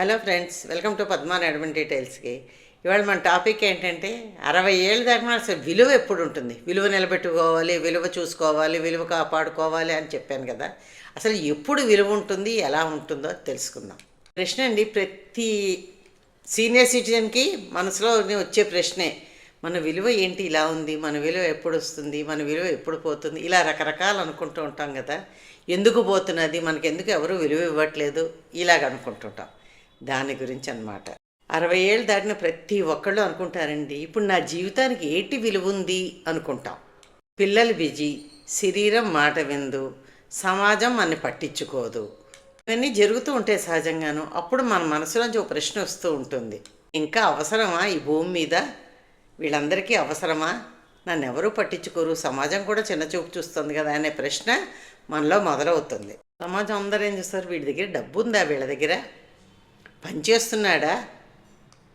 Hello friends welcome to Padman admin డీటెయిల్స్కి ఇవాళ మన topic ఏంటంటే అరవై ఏళ్ళ దాకా అసలు విలువ ఎప్పుడు ఉంటుంది విలువ నిలబెట్టుకోవాలి విలువ చూసుకోవాలి విలువ కాపాడుకోవాలి అని చెప్పాను కదా. అసలు ఎప్పుడు విలువ ఉంటుంది ఎలా ఉంటుందో తెలుసుకుందాం. ప్రశ్న అండి ప్రతి సీనియర్ సిటిజన్కి మనసులో వచ్చే ప్రశ్నే మన విలువ ఏంటి ఇలా ఉంది మన విలువ ఎప్పుడు వస్తుంది మన విలువ ఎప్పుడు పోతుంది? ఇలా రకరకాలు అనుకుంటూ ఉంటాం కదా. ఎందుకు పోతున్నది? మనకెందుకు ఎవరు విలువ ఇవ్వట్లేదు? ఇలాగ అనుకుంటుంటాం దాని గురించి అన్నమాట అరవై ఏళ్ళు దాటిన ప్రతి ఒక్కళ్ళు అనుకుంటారండి ఇప్పుడు నా జీవితానికి ఏటి విలువ ఉంది అనుకుంటాం. పిల్లలు బిజీ శరీరం మాట విందు సమాజం మనని పట్టించుకోదు. ఇవన్నీ జరుగుతూ ఉంటాయి సహజంగాను అప్పుడు మన మనసులోంచి ఒక ప్రశ్న వస్తూ ఉంటుంది. ఇంకా అవసరమా ఈ భూమి మీద? వీళ్ళందరికీ అవసరమా? నన్ను ఎవరూ పట్టించుకోరు సమాజం కూడా చిన్న చూపు చూస్తుంది కదా అనే ప్రశ్న మనలో మొదలవుతుంది. సమాజం అందరూ ఏం చూస్తారు? వీడి దగ్గర డబ్బు ఉందా వీళ్ళ దగ్గర? పనిచేస్తున్నాడా?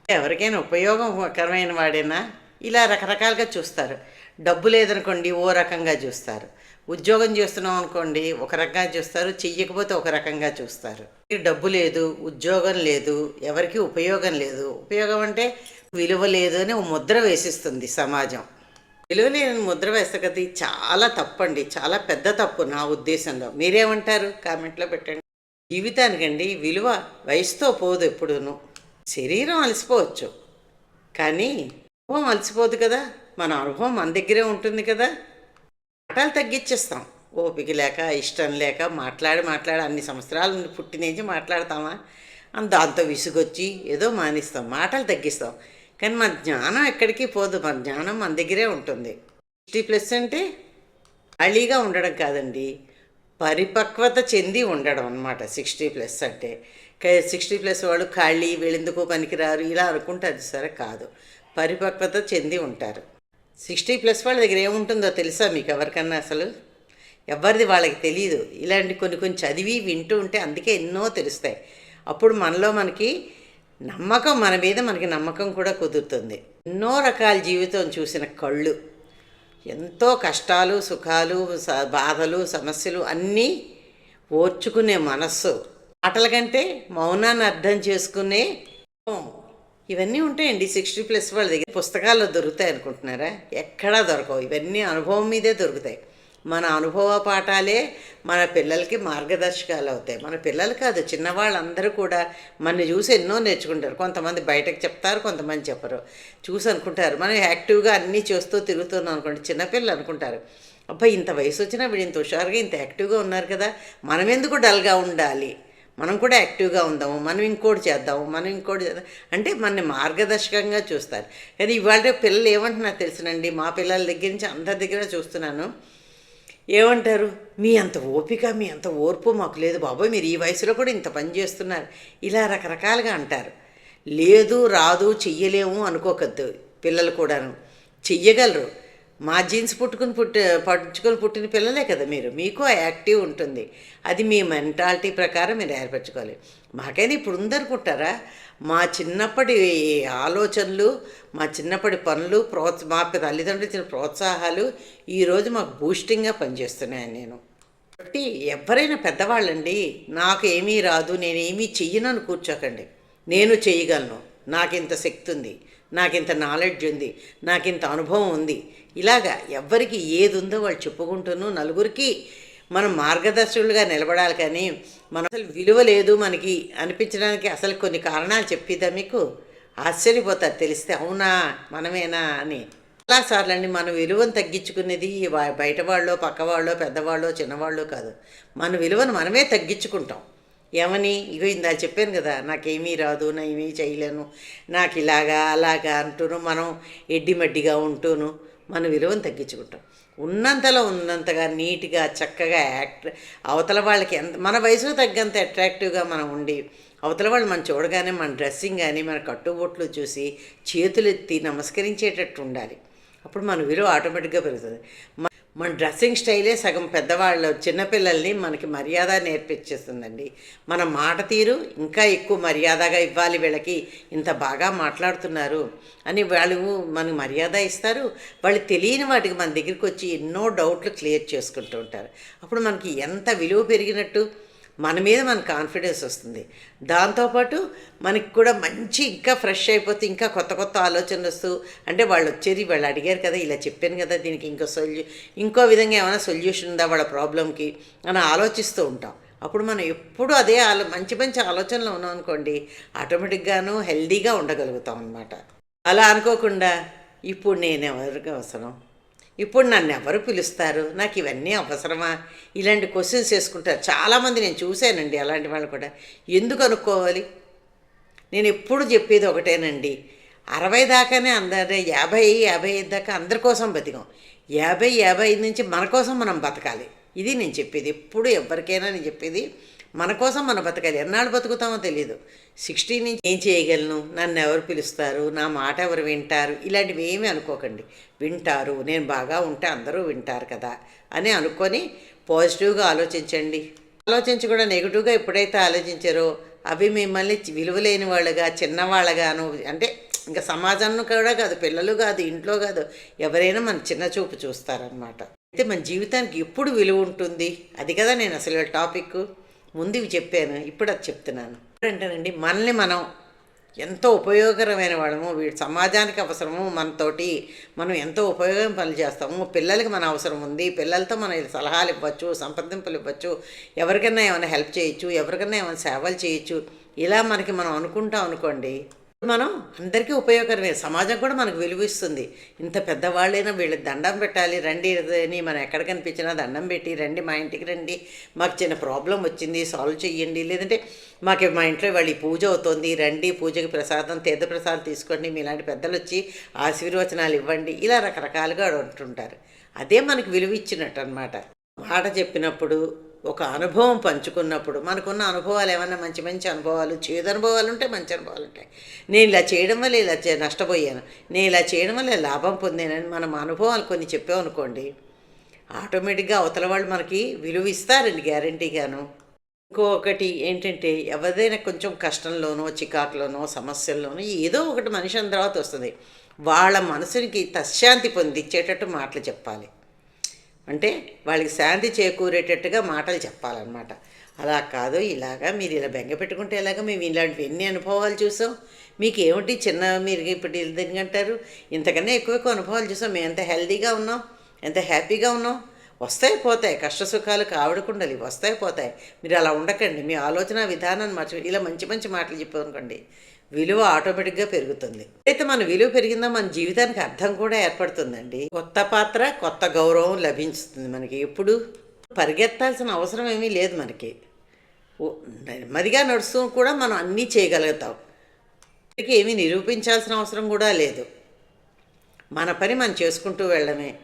ఎవరికైనా ఉపయోగకరమైన వాడేనా? ఇలా రకరకాలుగా చూస్తారు. డబ్బు లేదనుకోండి ఓ రకంగా చూస్తారు. ఉద్యోగం చేస్తున్నాం అనుకోండి ఒక రకంగా చూస్తారు. చెయ్యకపోతే ఒక రకంగా చూస్తారు. డబ్బు లేదు ఉద్యోగం లేదు ఎవరికి ఉపయోగం లేదు. ఉపయోగం అంటే విలువ లేదు అని ముద్ర వేసిస్తుంది సమాజం. విలువ లేని ముద్ర వేస్తే కదా చాలా తప్పండి. చాలా పెద్ద తప్పు నా ఉద్దేశంలో. మీరేమంటారు? కామెంట్లో పెట్టండి. జీవితానికండి విలువ వయసుతో పోదు ఎప్పుడూను. శరీరం అలసిపోవచ్చు. కానీ అనుభవం అలసిపోదు కదా. మన అనుభవం మన దగ్గరే ఉంటుంది కదా. మాటలు తగ్గించేస్తాం ఓపిక లేక ఇష్టం లేక మాట్లాడి మాట్లాడి అన్ని సంవత్సరాల నుండి పుట్టినేంచి మాట్లాడతామా? అని దాంతో విసుగొచ్చి ఏదో మానేస్తాం. మాటలు తగ్గిస్తాం. కానీ మన జ్ఞానం ఎక్కడికి పోదు. మన జ్ఞానం మన దగ్గరే ఉంటుంది. సిక్స్టీ ప్లస్ అంటే ఖాళీగా ఉండడం కాదండి. పరిపక్వత చెంది ఉండడం అనమాట సిక్స్టీ ప్లస్ అంటే. సిక్స్టీ ప్లస్ వాళ్ళు ఖాళీ వీళ్ళెందుకు పనికిరారు ఇలా అనుకుంటారు సరే కాదు. పరిపక్వత చెంది ఉంటారు. సిక్స్టీ ప్లస్ వాళ్ళ దగ్గర ఏముంటుందో తెలుసా మీకు ఎవరికన్నా అసలు? ఎవరిది వాళ్ళకి తెలియదు ఇలాంటి కొన్ని కొన్ని చదివి వింటూ ఉంటే అందుకే ఎన్నో తెలుస్తాయి. అప్పుడు మనలో మనకి నమ్మకం మన మీద మనకి నమ్మకం కూడా కుదురుతుంది. ఎన్నో రకాల జీవితం చూసిన కళ్ళు. ఎంతో కష్టాలు సుఖాలు స- బాధలు సమస్యలు అన్నీ ఓర్చుకునే మనస్సు. ఆటల కంటే మౌనాన్ని అర్థం చేసుకునే ఇవన్నీ ఉంటాయండి సిక్స్టీ ప్లస్ వాళ్ళ దగ్గర. పుస్తకాల్లో దొరుకుతాయి అనుకుంటున్నారా? ఎక్కడా దొరకవు. ఇవన్నీ అనుభవం మీదే దొరుకుతాయి. మన అనుభవ పాఠాలే మన పిల్లలకి మార్గదర్శకాలు అవుతాయి. మన పిల్లలు కాదు చిన్నవాళ్ళందరూ కూడా మన చూసి ఎన్నో నేర్చుకుంటారు. కొంతమంది బయటకు చెప్తారు కొంతమంది చెప్పరు. చూసి అనుకుంటారు. మనం యాక్టివ్గా అన్నీ చేస్తూ తిరుగుతున్నాం అనుకోండి చిన్నపిల్లలు అనుకుంటారు అబ్బాయి ఇంత వయసు వచ్చినా వీడు ఇంత హుషారుగా ఇంత యాక్టివ్గా ఉన్నారు కదా మనం ఎందుకు డల్గా ఉండాలి? మనం కూడా యాక్టివ్గా ఉందాము మనం ఇంకోటి చేద్దాము మనం ఇంకోటి చేద్దాం అంటే మన మార్గదర్శకంగా చూస్తారు. కానీ ఇవాళ పిల్లలు ఏమంటున్నారు తెలుసునండి? మా పిల్లల దగ్గర నుంచి అందరి దగ్గర చూస్తున్నాను. ఏమంటారు? మీ అంత ఓపిక మీ అంత ఓర్పు మాకు లేదు బాబోయ్ మీరు ఈ వయసులో కూడా ఇంత పని చేస్తున్నారు. ఇలా రకరకాలుగా అంటారు. లేదు రాదు చెయ్యలేము అనుకోకద్దు పిల్లలు కూడాను. చెయ్యగలరు. మా జీన్స్ పుట్టుకుని పుట్టి పట్టుకొని పుట్టిన పిల్లలే కదా మీరు. మీకు యాక్టివ్ ఉంటుంది. అది మీ మెంటాలిటీ ప్రకారం మీరు ఏర్పరచుకోవాలి. మాకైనా ఇప్పుడు ఉందనుకుంటారా మా చిన్నప్పటి ఆలోచనలు మా చిన్నప్పటి పనులు ప్రోత్స మా తల్లిదండ్రులు ఇచ్చిన ప్రోత్సాహాలు ఈరోజు మాకు బూస్టింగ్గా పనిచేస్తున్నాయి నేను. కాబట్టి ఎవరైనా పెద్దవాళ్ళండి నాకు ఏమీ రాదు నేనేమీ చెయ్యనని కూర్చోకండి. నేను చేయగలను నాకు ఇంత శక్తి ఉంది. నాకింత నాలెడ్జ్ ఉంది నాకింత అనుభవం ఉంది. ఇలాగా ఎవ్వరికి ఏది ఉందో వాళ్ళు చెప్పుకుంటూను నలుగురికి మనం మార్గదర్శకులుగా నిలబడాలి కానీ మన అసలు విలువ లేదు మనకి అనిపించడానికి అసలు కొన్ని కారణాలు చెప్పిద్దా మీకు ఆశ్చర్యపోతారు తెలిస్తే అవునా మనమేనా అని. చాలాసార్లండి మన విలువను తగ్గించుకునేది బయట వాళ్ళు పక్క పెద్దవాళ్ళు చిన్నవాళ్ళు కాదు. మన విలువను మనమే తగ్గించుకుంటాం. ఏమని? ఇగో ఇందా చెప్పాను కదా నాకేమీ రాదు నా ఏమీ చేయలేను నాకు ఇలాగా అలాగా అంటూను మనం ఎడ్డిమడ్డిగా ఉంటూను మన విలువను తగ్గించుకుంటాం. ఉన్నంతలో ఉన్నంతగా నీట్గా చక్కగా యాక్ట్ అవతల వాళ్ళకి ఎంత మన వయసుకు తగ్గంత అట్రాక్టివ్గా మనం ఉండి అవతల వాళ్ళు మనం చూడగానే మన డ్రెస్సింగ్ కానీ మన కట్టుబొట్లు చూసి చేతులెత్తి నమస్కరించేటట్టు ఉండాలి. అప్పుడు మన విలువ ఆటోమేటిక్గా పెరుగుతుంది. మన డ్రెస్సింగ్ స్టైలే సగం పెద్దవాళ్ళు చిన్నపిల్లల్ని మనకి మర్యాద నేర్పించేస్తుందండి. మన మాట తీరు ఇంకా ఎక్కువ మర్యాదగా ఇవ్వాలి వీళ్ళకి. ఇంత బాగా మాట్లాడుతున్నారు అని వాళ్ళు మనకు మర్యాద ఇస్తారు. వాళ్ళు తెలియని వాటికి మన దగ్గరికి వచ్చి ఎన్నో డౌట్లు క్లియర్ చేసుకుంటూ ఉంటారు. అప్పుడు మనకి ఎంత విలువ పెరిగినట్టు మన మీద మన కాన్ఫిడెన్స్ వస్తుంది. దాంతోపాటు మనకి కూడా మంచి ఇంకా ఫ్రెష్ అయిపోతే ఇంకా కొత్త కొత్త ఆలోచనలు వస్తూ అంటే వాళ్ళు వచ్చేది వాళ్ళు అడిగారు కదా ఇలా చెప్పాను కదా దీనికి ఇంకో సొల్యూ ఇంకో విధంగా ఏమైనా సొల్యూషన్ ఉందా వాళ్ళ ప్రాబ్లంకి అని ఆలోచిస్తూ ఉంటాం. అప్పుడు మనం ఎప్పుడు అదే ఆలో మంచి మంచి ఆలోచనలు ఉన్నాం అనుకోండి ఆటోమేటిక్గాను హెల్దీగా ఉండగలుగుతాం అనమాట అలా అనుకోకుండా ఇప్పుడు నేను ఎవరికి అవసరం? ఇప్పుడు నన్ను ఎవరు పిలుస్తారు? నాకు ఇవన్నీ అవసరమా? ఇలాంటి క్వశ్చన్స్ వేసుకుంటారు చాలామంది నేను చూశానండి అలాంటి వాళ్ళు కూడా. ఎందుకు అనుకోవాలి? నేను ఎప్పుడు చెప్పేది ఒకటేనండి. అరవై దాకానే అందరి యాభై యాభై ఐదు దాకా అందరి కోసం బతికాం. యాభై యాభై ఐదు నుంచి మన కోసం మనం బతకాలి. ఇది నేను చెప్పేది. ఎప్పుడు ఎవరికైనా నేను చెప్పేది మన కోసం మనం బతకాలి. ఎన్నాళ్ళు బతుకుతామో తెలియదు సిక్స్టీ నుంచి ఏం చేయగలను? నన్ను ఎవరు పిలుస్తారు? నా మాట ఎవరు వింటారు? ఇలాంటివి ఏమీ అనుకోకండి. వింటారు. నేను బాగా ఉంటే అందరూ వింటారు కదా అని అనుకొని పాజిటివ్గా ఆలోచించండి. ఆలోచించి కూడా నెగిటివ్గా ఎప్పుడైతే ఆలోచించారో అవి మిమ్మల్ని విలువలేని వాళ్ళుగా చిన్నవాళ్ళగాను అంటే ఇంకా సమాజంలో కూడా కాదు పిల్లలు కాదు ఇంట్లో కాదు ఎవరైనా మన చిన్న చూపు చూస్తారనమాట అయితే మన జీవితానికి ఎప్పుడు విలువ ఉంటుంది? అది కదా నేను అసలు టాపిక్. ముందు ఇవి చెప్పాను ఇప్పుడు అది చెప్తున్నాను. ఏంటంటేనండి మనల్ని మనం ఎంతో ఉపయోగకరమైన వాళ్ళము వీడి సమాజానికి అవసరము మనతోటి మనం ఎంతో ఉపయోగం పనులు చేస్తాము పిల్లలకి మన అవసరం ఉంది పిల్లలతో మనం సలహాలు ఇవ్వచ్చు సంప్రదింపులు ఇవ్వచ్చు ఎవరికైనా ఏమైనా హెల్ప్ చేయొచ్చు ఎవరికైనా ఏమైనా సేవలు చేయొచ్చు ఇలా మనకి మనం అనుకుంటాం అనుకోండి మనం అందరికీ ఉపయోగకరమే. సమాజం కూడా మనకు విలువ ఇస్తుంది. ఇంత పెద్దవాళ్ళైనా వీళ్ళకి దండం పెట్టాలి. రండి అని మనం ఎక్కడ కనిపించినా దండం పెట్టి రండి మా ఇంటికి రండి. మాకు చిన్న ప్రాబ్లం వచ్చింది సాల్వ్ చేయండి లేదంటే మాకు మా ఇంట్లో వాళ్ళ పూజ అవుతుంది రండి పూజకి ప్రసాదం తీర్థ ప్రసాదం తీసుకోండి మీలాంటి పెద్దలు వచ్చి ఆశీర్వచనాలు ఇవ్వండి. ఇలా రకరకాలుగా అంటుంటారు. అదే మనకు విలువ ఇచ్చినట్టు అనమాట మాట చెప్పినప్పుడు ఒక అనుభవం పంచుకున్నప్పుడు మనకున్న అనుభవాలు ఏమన్నా మంచి మంచి అనుభవాలు చేదు అనుభవాలు ఉంటాయి మంచి అనుభవాలు ఉంటాయి. నేను ఇలా చేయడం వల్ల ఇలా నష్టపోయాను. నేను ఇలా చేయడం వల్ల లాభం పొందానని మనం అనుభవాలు కొన్ని చెప్పామనుకోండి ఆటోమేటిక్గా అవతల వాళ్ళు మనకి విలువ ఇస్తారండి గ్యారంటీగాను. ఇంకొకటి ఏంటంటే ఎవరిదైనా కొంచెం కష్టంలోనో చికాకులోనో సమస్యల్లోనో ఏదో ఒకటి మనిషి అన్న తర్వాత వస్తుంది. వాళ్ళ మనసునికి తశ్శాంతి పొందిచ్చేటట్టు మాటలు చెప్పాలి. అంటే వాళ్ళకి శాంతి చేకూరేటట్టుగా మాటలు చెప్పాలన్నమాట. అలా కాదు ఇలాగా మీరు ఇలా బెంగ పెట్టుకుంటే ఇలాగా మేము ఇలాంటివి ఎన్ని అనుభవాలు చూసాం. మీకు ఏమిటి చిన్న మీరు ఇప్పుడు ఎందుకంటారు ఇంతకన్నా ఎక్కువ ఎక్కువ అనుభవాలు చూసాం. మేము ఎంత హెల్దీగా ఉన్నాం ఎంత హ్యాపీగా ఉన్నాం. వస్తాయి పోతాయి కష్ట సుఖాలు కావడకుండాలి వస్తాయి పోతాయి. మీరు అలా ఉండకండి మీ ఆలోచన విధానాన్ని మార్చు ఇలా మంచి మంచి మాటలు చెప్పనుకోండి విలువ ఆటోమేటిక్గా పెరుగుతుంది. అయితే మన విలువ పెరిగిందో మన జీవితానికి అర్థం కూడా ఏర్పడుతుందండి. కొత్త పాత్ర కొత్త గౌరవం లభించుతుంది మనకి. ఎప్పుడు పరిగెత్తాల్సిన అవసరం ఏమీ లేదు మనకి. నెమ్మదిగా నడుస్తూ కూడా మనం అన్నీ చేయగలుగుతాం. ఎవరికి ఏమీ నిరూపించాల్సిన అవసరం కూడా లేదు. మన పని మనం చేసుకుంటూ వెళ్ళడమే.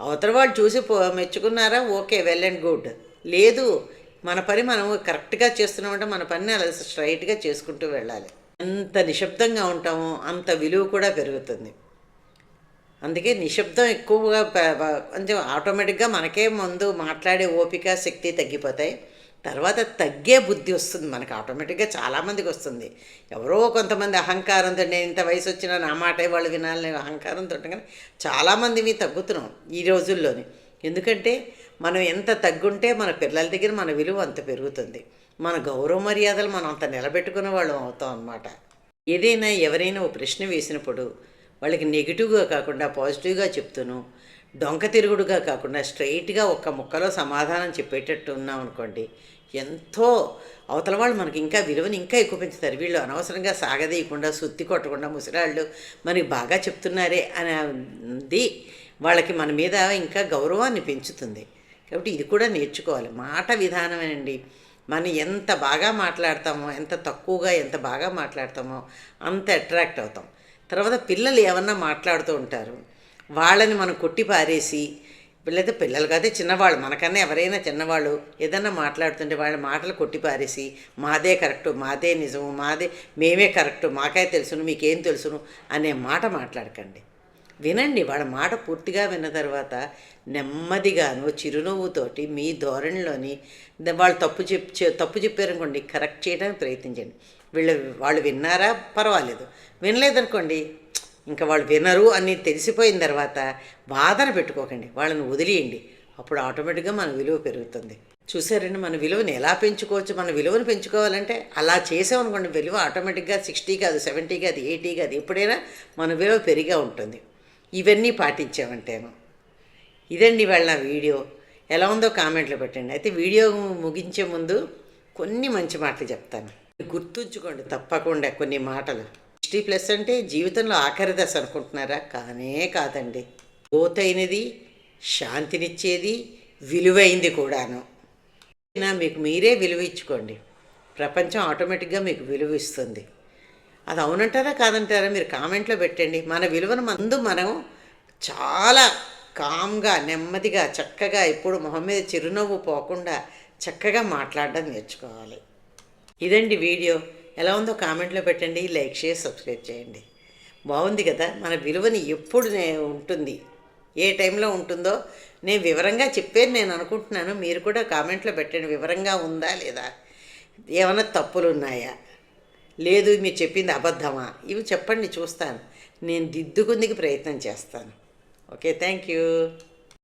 అవతల వాళ్ళు చూసి మెచ్చుకున్నారా? Okay well and good. లేదు మన పని మనం కరెక్ట్గా చేస్తున్నామంటే మన పని అలా స్ట్రైట్గా చేసుకుంటూ వెళ్ళాలి. ఎంత నిశ్శబ్దంగా ఉంటామో అంత విలువ కూడా పెరుగుతుంది. అందుకే నిశ్శబ్దం ఎక్కువగా కొంచెం ఆటోమేటిక్గా మనకే ముందు మాట్లాడే ఓపిక శక్తి తగ్గిపోతాయి. తర్వాత తగ్గే బుద్ధి వస్తుంది మనకు ఆటోమేటిక్గా చాలామందికి వస్తుంది. ఎవరో కొంతమంది అహంకారంతో నేను ఇంత వయసు వచ్చినా నా మాటే వాళ్ళు వినాలని అహంకారంతో కానీ చాలామంది మీ తగ్గుతున్నాం ఈ రోజుల్లోని. ఎందుకంటే మనం ఎంత తగ్గుంటే మన పిల్లల దగ్గర మన విలువ అంత పెరుగుతుంది. మన గౌరవ మర్యాదలు మనం అంత నిలబెట్టుకునే వాళ్ళం అవుతాం అన్నమాట. ఏదైనా ఎవరైనా ఓ ప్రశ్న వేసినప్పుడు వాళ్ళకి నెగిటివ్గా కాకుండా పాజిటివ్గా చెప్తూను డొంక తిరుగుడుగా కాకుండా స్ట్రైట్గా ఒక్క ముక్కలో సమాధానం చెప్పేటట్టు ఉన్నాం అనుకోండి ఎంతో అవతల వాళ్ళు మనకి ఇంకా విలువని ఇంకా ఎక్కువ పెంచుతారు. వీళ్ళు అనవసరంగా సాగదీయకుండా సుత్తి కొట్టకుండా ముసిరాళ్ళు మనకి బాగా చెప్తున్నారే అనేది వాళ్ళకి మన మీద ఇంకా గౌరవాన్ని పెంచుతుంది. కాబట్టి ఇది కూడా నేర్చుకోవాలి. మాట విధానమేనండి. మనం ఎంత బాగా మాట్లాడతామో ఎంత తక్కువగా ఎంత బాగా మాట్లాడతామో అంత అట్రాక్ట్ అవుతాం. తర్వాత పిల్లలు ఏమన్నా మాట్లాడుతూ ఉంటారు. వాళ్ళని మనం కొట్టి పారేసి పిల్లలైతే పిల్లలు కాదే చిన్నవాళ్ళు మనకన్నా ఎవరైనా చిన్నవాళ్ళు ఏదన్నా మాట్లాడుతుంటే వాళ్ళ మాటలు కొట్టి పారేసి మాదే కరెక్టు మాదే నిజము మాదే మేమే కరెక్టు మాకే తెలుసును మీకేం తెలుసును అనే మాట మాట్లాడకండి. వినండి వాళ్ళ మాట పూర్తిగా విన్న తర్వాత నెమ్మదిగాను చిరునవ్వుతోటి మీ ధోరణిలోని వాళ్ళు తప్పు చెప్ తప్పు చెప్పారనుకోండి కరెక్ట్ చేయడానికి ప్రయత్నించండి. వీళ్ళు వాళ్ళు విన్నారా? పర్వాలేదు. వినలేదనుకోండి ఇంకా వాళ్ళు వినరు అని తెలిసిపోయిన తర్వాత బాధన పెట్టుకోకండి. వాళ్ళని వదిలేయండి. అప్పుడు ఆటోమేటిక్గా మన విలువ పెరుగుతుంది. చూసారండి మన విలువను ఎలా పెంచుకోవచ్చు? మన విలువను పెంచుకోవాలంటే అలా చేసామనుకోండి విలువ ఆటోమేటిక్గా సిక్స్టీ కాదు సెవెంటీ కాదు ఎయిటీ కాదు ఎప్పుడైనా మన విలువ పెరిగా ఉంటుంది. ఇవన్నీ పాటించామంటేను. ఇదండి వాళ్ళ నా వీడియో. ఎలా ఉందో కామెంట్లో పెట్టండి. అయితే వీడియో ముగించే ముందు కొన్ని మంచి మాటలు చెప్తాను. గుర్తుంచుకోండి తప్పకుండా కొన్ని మాటలు. సిక్స్టీ ప్లస్ అంటే జీవితంలో ఆఖరి దశ అనుకుంటున్నారా? కానే కాదండి. లోతైనది శాంతినిచ్చేది విలువైంది కూడాను. అయినా మీకు మీరే విలువ ఇచ్చుకోండి. ప్రపంచం ఆటోమేటిక్గా మీకు విలువ ఇస్తుంది. అది అవునంటారా? కాదంటారా? మీరు కామెంట్లో పెట్టండి. మన విలువను ముందు మనం చాలా కామ్గా నెమ్మదిగా చక్కగా ఎప్పుడు మొహం మీద చిరునవ్వు పోకుండా చక్కగా మాట్లాడడం నేర్చుకోవాలి. ఇదండి వీడియో. ఎలా ఉందో కామెంట్లో పెట్టండి లైక్ చేసి సబ్స్క్రైబ్ చేయండి. బాగుంది కదా? మన విలువని ఎప్పుడు నే ఉంటుంది. ఏ టైంలో ఉంటుందో నేను వివరంగా చెప్పేది నేను అనుకుంటున్నాను. మీరు కూడా కామెంట్లో పెట్టండి. వివరంగా ఉందా లేదా? ఏమైనా తప్పులు ఉన్నాయా? లేదు మీరు చెప్పింది అబద్ధమా? ఇవి చెప్పండి చూస్తాను. నేను దిద్దుకుందికి ప్రయత్నం చేస్తాను. okay thank you.